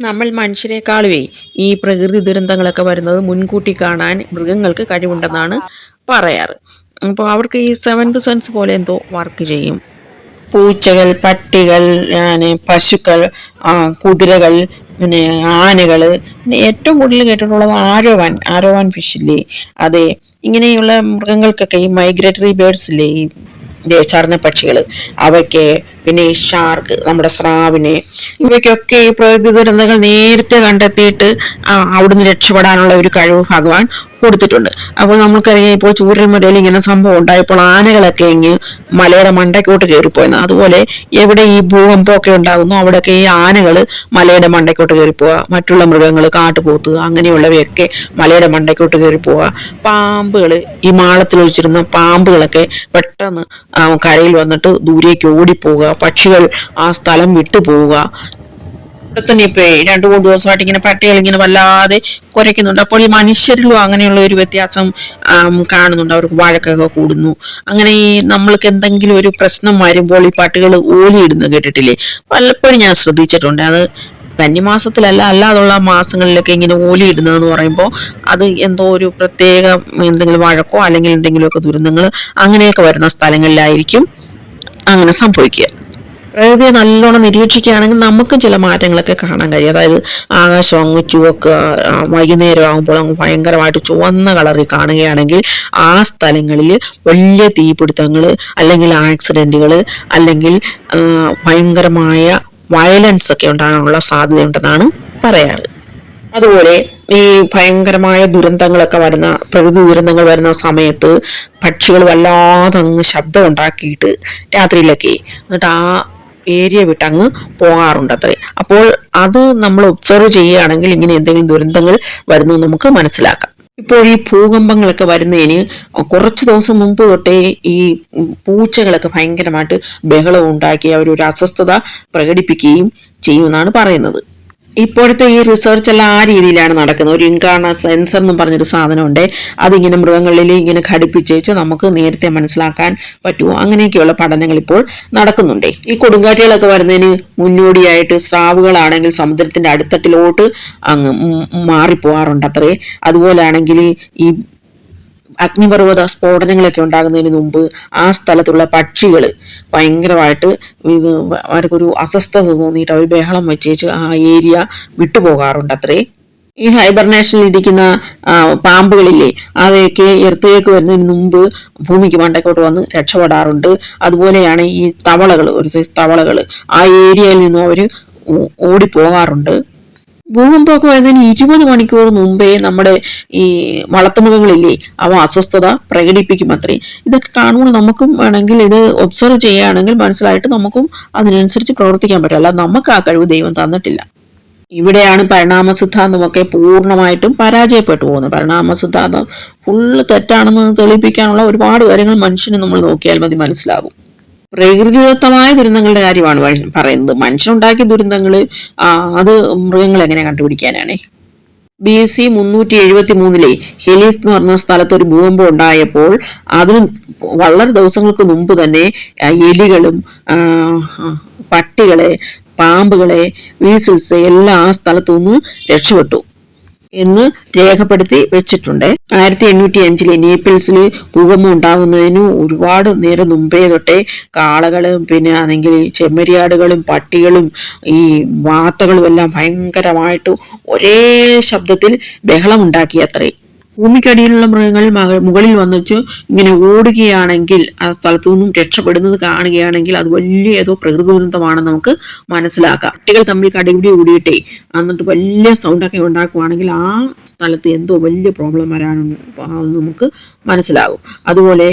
നമ്മൾ മനുഷ്യരെക്കാളുമേ ഈ പ്രകൃതി ദുരന്തങ്ങളൊക്കെ വരുന്നത് മുൻകൂട്ടി കാണാൻ മൃഗങ്ങൾക്ക് കഴിവുണ്ടെന്നാണ് പറയാറ്. അപ്പോൾ അവർക്ക് ഈ സെവൻത് സെൻസ് പോലെ എന്തോ വർക്ക് ചെയ്യും. പൂച്ചകൾ പട്ടികൾ പിന്നെ പശുക്കൾ കുതിരകൾ പിന്നെ ആനകൾ പിന്നെ ഏറ്റവും കൂടുതൽ കേട്ടിട്ടുള്ളത് ആരോവാൻ ആരോവാൻ ഫിഷില്ലേ അതെ ഇങ്ങനെയുള്ള മൃഗങ്ങൾക്കൊക്കെ ഈ മൈഗ്രേറ്ററി ബേർഡ്സ് ഇല്ലേ? ഈ ദേശാടന പക്ഷികൾ അവയ്ക്ക് പിന്നെ ഈ ഷാർക്ക് നമ്മുടെ സ്രാവിനെ ഇവയ്ക്കൊക്കെ ഈ പ്രകൃതി ദുരന്തങ്ങൾ നേരത്തെ കണ്ടെത്തിയിട്ട് അവിടുന്ന് രക്ഷപ്പെടാനുള്ള ഒരു കഴിവ് ഭഗവാൻ കൊടുത്തിട്ടുണ്ട്. അപ്പോൾ നമുക്കറിയാം ഇപ്പോൾ ചൂരൽമലയിൽ ഇങ്ങനെ സംഭവം ഉണ്ടായപ്പോൾ ആനകളൊക്കെ ഇങ്ങ് മലയുടെ മണ്ടയ്ക്കോട്ട് കയറിപ്പോയെന്ന്. അതുപോലെ എവിടെ ഈ ഭൂകമ്പമൊക്കെ ഉണ്ടാകുന്നു അവിടെയൊക്കെ ഈ ആനകൾ മലയുടെ മണ്ടയ്ക്കോട്ട് കയറിപ്പോവുക മറ്റുള്ള മൃഗങ്ങൾ കാട്ടുപോത്ത് അങ്ങനെയുള്ളവയൊക്കെ മലയുടെ മണ്ടയ്ക്കോട്ട് കയറിപ്പോവുക. പാമ്പുകൾ ഈ മാളത്തിൽ ഒഴിച്ചിരുന്ന പാമ്പുകളൊക്കെ പെട്ടെന്ന് കരയിൽ വന്നിട്ട് ദൂരേക്ക് ഓടിപ്പോവുക പക്ഷികൾ ആ സ്ഥലം വിട്ടു പോവുക. ഇവിടെ തന്നെ ഇപ്പൊ രണ്ടു മൂന്ന് ദിവസമായിട്ട് ഇങ്ങനെ പട്ടികൾ ഇങ്ങനെ വല്ലാതെ കുരയ്ക്കുന്നുണ്ട്. അപ്പോൾ ഈ മനുഷ്യരിലും അങ്ങനെയുള്ള ഒരു വ്യത്യാസം കാണുന്നുണ്ട്. അവർക്ക് വഴക്കൊക്കെ കൂടുന്നു. അങ്ങനെ ഈ നമ്മൾക്ക് എന്തെങ്കിലും ഒരു പ്രശ്നം വരുമ്പോൾ ഈ പട്ടികൾ ഓലിയിടുന്നു കേട്ടിട്ടില്ലേ? പലപ്പോഴും ഞാൻ ശ്രദ്ധിച്ചിട്ടുണ്ട്. അത് കന്നിമാസത്തിലല്ല അല്ലാതുള്ള മാസങ്ങളിലൊക്കെ ഇങ്ങനെ ഓലിയിടുന്നതെന്ന് പറയുമ്പോൾ അത് എന്തോ ഒരു പ്രത്യേക എന്തെങ്കിലും വഴക്കോ അല്ലെങ്കിൽ എന്തെങ്കിലുമൊക്കെ ദുരന്തങ്ങൾ അങ്ങനെയൊക്കെ വരുന്ന സ്ഥലങ്ങളിലായിരിക്കും അങ്ങനെ സംഭവിക്കുക. പ്രകൃതിയെ നല്ലോണം നിരീക്ഷിക്കുകയാണെങ്കിൽ നമുക്കും ചില മാറ്റങ്ങളൊക്കെ കാണാൻ കഴിയും. അതായത് ആകാശം അങ്ങ് ചുവക്ക് വൈകുന്നേരം ആകുമ്പോൾ അങ്ങ് ഭയങ്കരമായിട്ട് ചുവന്ന കളറിൽ കാണുകയാണെങ്കിൽ ആ സ്ഥലങ്ങളിൽ വലിയ തീപിടുത്തങ്ങൾ അല്ലെങ്കിൽ ആക്സിഡന്റുകൾ അല്ലെങ്കിൽ ഭയങ്കരമായ വയലൻസ് ഒക്കെ ഉണ്ടാകാനുള്ള സാധ്യതയുണ്ടെന്നാണ് പറയാറ്. അതുപോലെ ഈ ഭയങ്കരമായ ദുരന്തങ്ങളൊക്കെ വരുന്ന പ്രകൃതി ദുരന്തങ്ങൾ വരുന്ന സമയത്ത് പക്ഷികൾ വല്ലാതെ അങ്ങ് ശബ്ദം ഉണ്ടാക്കിയിട്ട് രാത്രിയിലൊക്കെ എന്നിട്ട് ആ ഏരിയ വിട്ട് അങ്ങ് പോകാറുണ്ട് അത്രേ അപ്പോൾ അത് നമ്മൾ ഒബ്സർവ് ചെയ്യുകയാണെങ്കിൽ ഇങ്ങനെ എന്തെങ്കിലും ദുരന്തങ്ങൾ വരുന്നു നമുക്ക് മനസ്സിലാക്കാം. ഇപ്പോൾ ഈ ഭൂകമ്പങ്ങളൊക്കെ വരുന്നതിന് കുറച്ച് ദിവസം മുമ്പ് തൊട്ടേ ഈ പൂച്ചകളൊക്കെ ഭയങ്കരമായിട്ട് ബഹളം ഉണ്ടാക്കി അവരൊരു അസ്വസ്ഥത പ്രകടിപ്പിക്കുകയും ചെയ്യുമെന്നാണ് പറയുന്നത്. ഇപ്പോഴത്തെ ഈ റിസർച്ച് എല്ലാം ആ രീതിയിലാണ് നടക്കുന്നത്. ഒരു ഇൻകാർണ സെൻസർ എന്ന് പറഞ്ഞൊരു സാധനമുണ്ട്. അതിങ്ങനെ മൃഗങ്ങളിൽ ഇങ്ങനെ ഘടിപ്പിച്ചേച്ച് നമുക്ക് നേരത്തെ മനസ്സിലാക്കാൻ പറ്റുമോ? അങ്ങനെയൊക്കെയുള്ള പഠനങ്ങൾ ഇപ്പോൾ നടക്കുന്നുണ്ട്. ഈ കൊടുങ്കാറ്റുകളൊക്കെ വരുന്നതിന് മുന്നോടിയായിട്ട് സ്രാവുകളാണെങ്കിൽ സമുദ്രത്തിന്റെ അടുത്തട്ടിലോട്ട് അങ്ങ് മാറിപ്പോവാറുണ്ട് അത്രേ. അതുപോലാണെങ്കിൽ ഈ അഗ്നിപർവത സ്ഫോടനങ്ങളൊക്കെ ഉണ്ടാകുന്നതിന് മുമ്പ് ആ സ്ഥലത്തുള്ള പക്ഷികൾ ഭയങ്കരമായിട്ട് അവർക്കൊരു അസ്വസ്ഥത തോന്നിയിട്ട് അവർ ബഹളം വെച്ചേച്ച് ആ ഏരിയ വിട്ടുപോകാറുണ്ട് അത്രേ. ഈ ഹൈബർനേഷനിൽ ഇരിക്കുന്ന പാമ്പുകളില്ലേ അവയൊക്കെ എർത്തേക്ക് വരുന്നതിന് മുമ്പ് ഭൂമിക്ക് മണ്ടക്കോട്ട് വന്ന് രക്ഷപ്പെടാറുണ്ട്. അതുപോലെയാണ് ഈ തവളകൾ ഒരു സൈസ് തവളകൾ ആ ഏരിയയിൽ നിന്നും അവർ ഓടിപ്പോകാറുണ്ട്. ഭൂകമ്പമൊക്കെ വരുന്നതിന് ഇരുപത് മണിക്കൂർ മുമ്പേ നമ്മുടെ ഈ വളർത്തുമൃഗങ്ങളില്ലേ അവ അസ്വസ്ഥത പ്രകടിപ്പിക്കും അത്രേ. ഇതൊക്കെ കാണുമ്പോൾ നമുക്കും വേണമെങ്കിൽ ഇത് ഒബ്സർവ് ചെയ്യുകയാണെങ്കിൽ മനസ്സിലായിട്ട് നമുക്കും അതിനനുസരിച്ച് പ്രവർത്തിക്കാൻ പറ്റും. അല്ല നമുക്ക് ആ കഴിവ് ദൈവം തന്നിട്ടില്ല. ഇവിടെയാണ് പരിണാമ സിദ്ധാന്തമൊക്കെ പൂർണമായിട്ടും പരാജയപ്പെട്ടു പോകുന്നത്. പരിണാമ സിദ്ധാന്തം ഫുള്ള് തെറ്റാണെന്ന് തെളിയിപ്പിക്കാനുള്ള ഒരുപാട് കാര്യങ്ങൾ മനുഷ്യന് നമ്മൾ നോക്കിയാൽ മതി മനസ്സിലാകും. പ്രകൃതിദത്തമായ ദുരന്തങ്ങളുടെ കാര്യമാണ് പറയുന്നത്. മനുഷ്യനുണ്ടാക്കിയ ദുരന്തങ്ങൾ അത് മൃഗങ്ങൾ എങ്ങനെ കണ്ടുപിടിക്കാനാണ്? ബി സി മുന്നൂറ്റി എഴുപത്തി മൂന്നിലെ ഹെലീസ് എന്ന് പറഞ്ഞ സ്ഥലത്ത് ഒരു ഭൂകമ്പം ഉണ്ടായപ്പോൾ അതിന് വളരെ ദിവസങ്ങൾക്ക് മുമ്പ് തന്നെ എലികളും പട്ടികളെ പാമ്പുകളെ വീസിൽസ് എല്ലാം ആ സ്ഥലത്തു നിന്ന് രക്ഷപ്പെട്ടു. എന്ന് രേഖപ്പെടുത്തി വെച്ചിട്ടുണ്ട്. ആയിരത്തി എണ്ണൂറ്റി അഞ്ചിലെ നേപ്പിൾസിൽ ഭൂകമ്പം ഉണ്ടാകുന്നതിന് ഒരുപാട് നേരം മുമ്പേ തൊട്ടേ കാളകളും പിന്നെ ആണെങ്കിൽ ചെമ്മരിയാടുകളും പട്ടികളും ഈ വാത്തകളും എല്ലാം ഭയങ്കരമായിട്ട് ഒരേ ശബ്ദത്തിൽ ബഹളം ഉണ്ടാക്കി അത്രേ. ഭൂമിക്കടിയിലുള്ള മൃഗങ്ങൾ മുകളിൽ വന്നിച്ച് ഇങ്ങനെ ഓടുകയാണെങ്കിൽ ആ സ്ഥലത്തു നിന്നും രക്ഷപ്പെടുന്നത് കാണുകയാണെങ്കിൽ അത് വലിയ ഏതോ പ്രകൃതി ദുരന്തമാണെന്ന് നമുക്ക് മനസ്സിലാക്കാം. കുട്ടികൾ തമ്മിൽ കടിപിടി കൂടിയിട്ടേ എന്നിട്ട് വലിയ സൗണ്ടൊക്കെ ഉണ്ടാക്കുവാണെങ്കിൽ ആ സ്ഥലത്ത് എന്തോ വലിയ പ്രോബ്ലം എന്ന് നമുക്ക് മനസ്സിലാകും. അതുപോലെ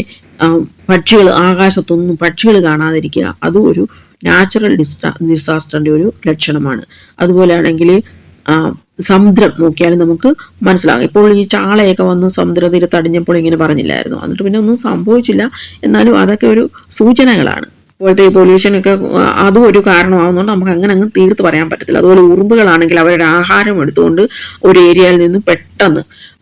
പക്ഷികൾ ആകാശത്തൊന്നും പക്ഷികൾ കാണാതിരിക്കുക അതും ഒരു നാച്ചുറൽ ഡിസ്റ്റാ ഡിസാസ്റ്ററിന്റെ ഒരു ലക്ഷണമാണ്. അതുപോലെയാണെങ്കിൽ സമുദ്രം നോക്കിയാലും നമുക്ക് മനസ്സിലാകും. ഇപ്പോൾ ഈ ചാളയൊക്കെ വന്ന് സമുദ്രതീരത്ത് അടിഞ്ഞപ്പോൾ ഇങ്ങനെ പറഞ്ഞില്ലായിരുന്നു. എന്നിട്ട് പിന്നെ ഒന്നും സംഭവിച്ചില്ല. എന്നാലും അതൊക്കെ ഒരു സൂചനകളാണ്. ഇപ്പോഴത്തെ ഈ പൊല്യൂഷനൊക്കെ അതും ഒരു കാരണമാകുന്നതുകൊണ്ട് നമുക്ക് അങ്ങനെ അങ്ങ് തീർത്ത് പറയാൻ പറ്റത്തില്ല. അതുപോലെ ഉറുമ്പുകളാണെങ്കിൽ അവരുടെ ആഹാരം എടുത്തുകൊണ്ട് ഒരു ഏരിയയിൽ നിന്ന് പെട്ടെന്ന്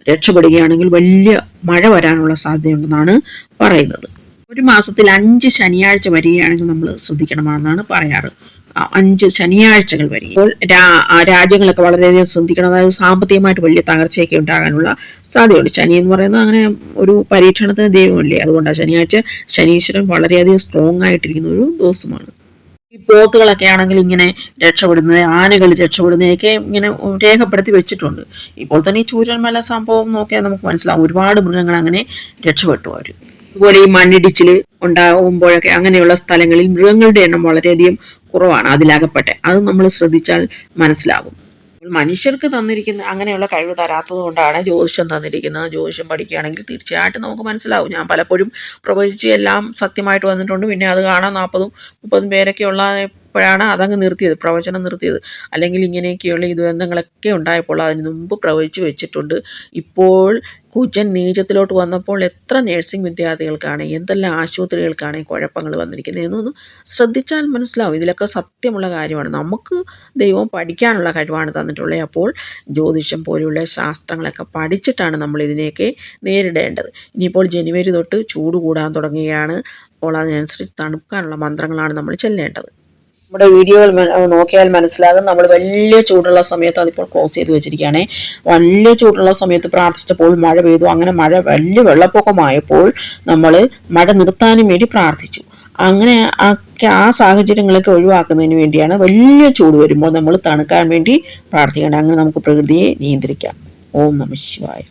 രക്ഷപ്പെടുകയാണെങ്കിൽ വലിയ മഴ വരാനുള്ള സാധ്യതയുണ്ടെന്നാണ് പറയുന്നത്. ഒരു മാസത്തിൽ അഞ്ച് ശനിയാഴ്ച വരികയാണെങ്കിൽ നമ്മൾ ശ്രദ്ധിക്കണമെന്നാണ് പറയാറ്. അഞ്ച് ശനിയാഴ്ചകൾ വരെ. ഇപ്പോൾ രാജ്യങ്ങളൊക്കെ വളരെയധികം ശ്രദ്ധിക്കണം. അതായത് സാമ്പത്തികമായിട്ട് വലിയ തകർച്ചയൊക്കെ ഉണ്ടാകാനുള്ള സാധ്യതയുണ്ട്. ശനി എന്ന് പറയുന്നത് അങ്ങനെ ഒരു പരീക്ഷണത്തിന് ദൈവമില്ലേ? അതുകൊണ്ടാണ് ശനിയാഴ്ച ശനീശ്വരൻ വളരെയധികം സ്ട്രോങ് ആയിട്ടിരിക്കുന്ന ഒരു ദിവസമാണ്. ഈ പോത്തുകളൊക്കെ ആണെങ്കിൽ ഇങ്ങനെ രക്ഷപ്പെടുന്നത് ആനകൾ രക്ഷപ്പെടുന്നതൊക്കെ ഇങ്ങനെ രേഖപ്പെടുത്തി വെച്ചിട്ടുണ്ട്. ഇപ്പോൾ തന്നെ ഈ ചൂരന്മല സംഭവം നോക്കിയാൽ നമുക്ക് മനസ്സിലാവും. ഒരുപാട് മൃഗങ്ങൾ അങ്ങനെ രക്ഷപ്പെട്ടു അവർ അതുപോലെ ഈ മണ്ണിടിച്ചിൽ ഉണ്ടാകുമ്പോഴൊക്കെ അങ്ങനെയുള്ള സ്ഥലങ്ങളിൽ മൃഗങ്ങളുടെ എണ്ണം വളരെയധികം കുറവാണ് അതിലകപ്പെട്ടെ. അത് നമ്മൾ ശ്രദ്ധിച്ചാൽ മനസ്സിലാകും. മനുഷ്യർക്ക് തന്നിരിക്കുന്ന അങ്ങനെയുള്ള കഴിവ് തരാത്തത് കൊണ്ടാണ് ജ്യോതിഷം തന്നിരിക്കുന്നത്. ജ്യോതിഷം പഠിക്കുകയാണെങ്കിൽ തീർച്ചയായിട്ടും നമുക്ക് മനസ്സിലാവും. ഞാൻ പലപ്പോഴും പ്രവചിച്ച് എല്ലാം സത്യമായിട്ട് വന്നിട്ടുണ്ട്. പിന്നെ അത് കാണാൻ നാൽപ്പതും മുപ്പതും പേരൊക്കെ ഉള്ളപ്പോഴാണ് അതങ്ങ് നിർത്തിയത് പ്രവചനം നിർത്തിയത്. അല്ലെങ്കിൽ ഇങ്ങനെയൊക്കെയുള്ള ഈ ദുരന്തങ്ങളൊക്കെ ഉണ്ടായപ്പോൾ അതിന് മുമ്പ് പ്രവചിച്ച് വെച്ചിട്ടുണ്ട്. ഇപ്പോൾ കുജൻ നീചത്തിലോട്ട് വന്നപ്പോൾ എത്ര നഴ്സിംഗ് വിദ്യാർത്ഥികൾക്കാണ് എന്തെല്ലാം ആശുപത്രികൾക്കാണ് കുഴപ്പങ്ങൾ വന്നിരിക്കുന്നത് എന്നൊന്ന് ശ്രദ്ധിച്ചാൽ മനസ്സിലാവും. ഇതിലൊക്കെ സത്യമുള്ള കാര്യമാണ്. നമുക്ക് ദൈവം പഠിക്കാനുള്ള കഴിവാണ് തന്നിട്ടുള്ളത്. അപ്പോൾ ജ്യോതിഷം പോലെയുള്ള ശാസ്ത്രങ്ങളൊക്കെ പഠിച്ചിട്ടാണ് നമ്മൾ ഇതിനെയൊക്കെ നേരിടേണ്ടത്. ഇനിയിപ്പോൾ ജനുവരി തൊട്ട് ചൂട് കൂടാൻ തുടങ്ങുകയാണ്. അപ്പോൾ അതിനനുസരിച്ച് തണുക്കാനുള്ള മന്ത്രങ്ങളാണ് നമ്മൾ ചെല്ലേണ്ടത്. നമ്മുടെ വീഡിയോകൾ നോക്കിയാൽ മനസ്സിലാകും. നമ്മൾ വലിയ ചൂടുള്ള സമയത്ത് അതിപ്പോൾ ക്ലോസ് ചെയ്ത് വെച്ചിരിക്കുകയാണ്. വലിയ ചൂടുള്ള സമയത്ത് പ്രാർത്ഥിച്ചപ്പോൾ മഴ പെയ്തു. അങ്ങനെ മഴ വലിയ വെള്ളപ്പൊക്കമായപ്പോൾ നമ്മൾ മഴ നിർത്താനും വേണ്ടി പ്രാർത്ഥിച്ചു. അങ്ങനെ ഒക്കെ ആ സാഹചര്യങ്ങളൊക്കെ ഒഴിവാക്കുന്നതിന് വേണ്ടിയാണ് വലിയ ചൂട് വരുമ്പോൾ നമ്മൾ തണുക്കാൻ വേണ്ടി പ്രാർത്ഥിക്കേണ്ടത് അങ്ങനെ നമുക്ക് പ്രകൃതിയെ നിയന്ത്രിക്കാം. ഓം നമ ശിവായ.